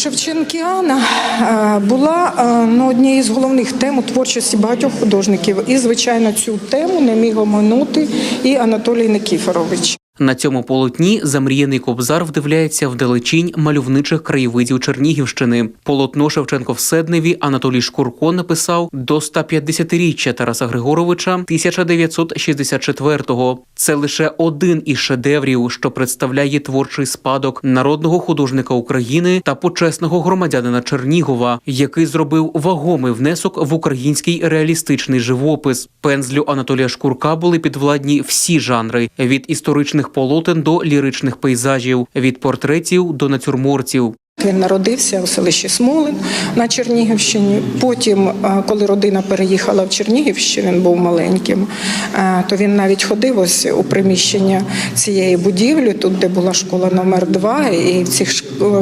Шевченкіана е, була е, ну, однією з головних тем у творчості багатьох художників. І, звичайно, цю тему не міг оминути і Анатолій Никіфорович. На цьому полотні замріяний кобзар вдивляється в далечінь мальовничих краєвидів Чернігівщини. Полотно Шевченко в Седневі Анатолій Шкурко написав до 150-річчя Тараса Григоровича 1964-го. Це лише один із шедеврів, що представляє творчий спадок народного художника України та почесного громадянина Чернігова, який зробив вагомий внесок в український реалістичний живопис. Пензлю Анатолія Шкурка були підвладні всі жанри від історичних полотен до ліричних пейзажів, від портретів до натюрмортів. Він народився у селищі Смолин на Чернігівщині. Потім, е, коли родина переїхала в Чернігів, він був маленьким, е, то він навіть ходив ось у приміщення цієї будівлі, тут де була школа номер 2 і в цих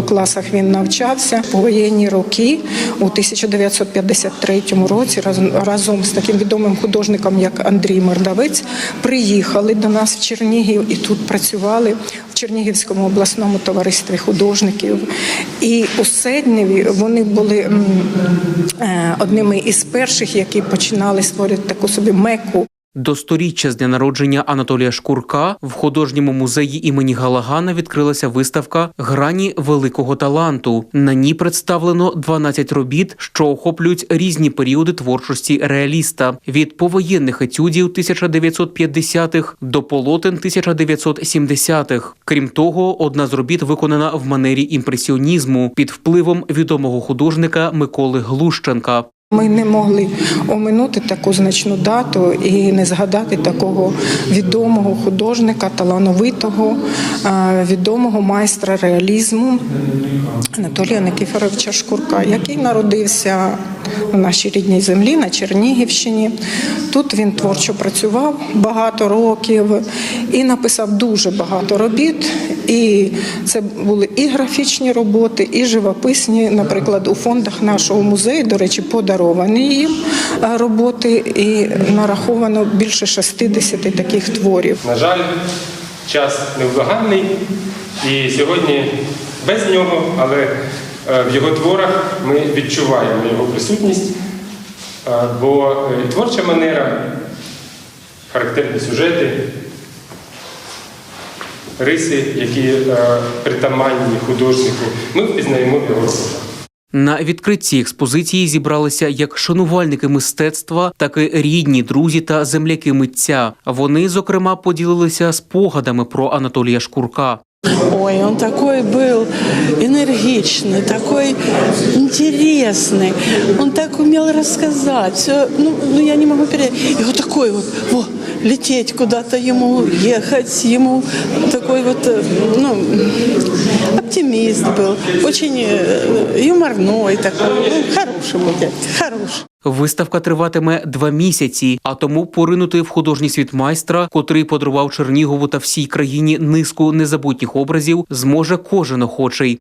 класах він навчався. По воєнні роки у 1953 році разом, з таким відомим художником, як Андрій Мордавець, приїхали до нас в Чернігів і тут працювали в Чернігівському обласному товаристві художників. І у Седневі вони були е, одними із перших, які починали створювати таку собі меку До сторіччя з дня народження Анатолія Шкурка в художньому музеї імені Галагана відкрилася виставка Грані великого таланту. На ній представлено 12 робіт, що охоплюють різні періоди творчості реаліста від повоєнних етюдів 1950-х до полотен 1970-х. Крім того, одна з робіт виконана в манері імпресіонізму під впливом відомого художника Миколи Глущенка. Ми не могли оминути таку значну дату і не згадати такого відомого художника, талановитого, е, відомого майстра реалізму Анатолія Никифоровича Шкурка, який народився в нашій рідній землі на Чернігівщині. Тут він творчо працював багато років і написав дуже багато робіт. І це були і графічні роботи, і живописні. Наприклад, у фондах нашого музею, до речі, подаровані їм е, роботи, і нараховано більше 60 таких творів. На жаль, час невблаганний, і сьогодні без нього, але е, в його творах ми відчуваємо його присутність, бо е, творча манера, характерні сюжети, риси, які е, притаманні художнику, ми впізнаємо його роботах. На відкритті експозиції зібралися як шанувальники мистецтва, так і рідні, друзі та земляки митця. Вони, зокрема, поділилися спогадами про Анатолія Шкурка. Ой, он такой был энергичный, такой интересный. Он так умел рассказать. Все, ну, ну, я не могу передать. И вот такой вот, во, лететь куда-то ему, ехать ему. Такой вот, э, ну, оптимист был. Очень э, юморной такой. Ну, хороший был дядя, хороший. Виставка триватиме два місяці, а тому поринути в художній світ майстра, котрий подарував Чернігову та всій країні низку незабутніх образів, зможе кожен охочий.